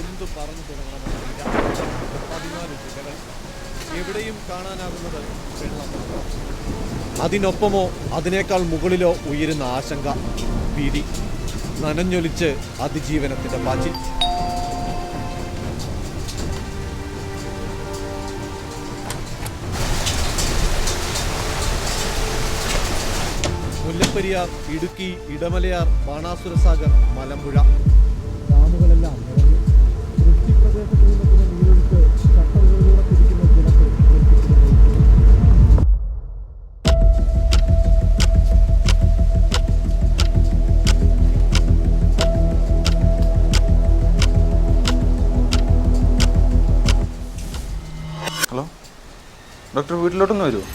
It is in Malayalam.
എന്തു പറഞ്ഞു തുടങ്ങണമെന്നില്ല പതിനാല് ജില്ലകൾ എവിടെയും കാണാനാകുന്നത് വെള്ളം അതിനൊപ്പമോ അതിനേക്കാൾ മുകളിലോ ഉയരുന്ന ആശങ്ക ഭീതി നനഞ്ഞൊലിച്ച് അതിജീവനത്തിന്റെ പാച്ചിൽ മുല്ലപ്പെരിയാർ ഇടുക്കി ഇടമലയാർ ബാണാസുരസാഗർ മലമ്പുഴ. ഹലോ? ഡോക്ടർ വീട്ടിലോട്ടൊന്ന് വരുമോ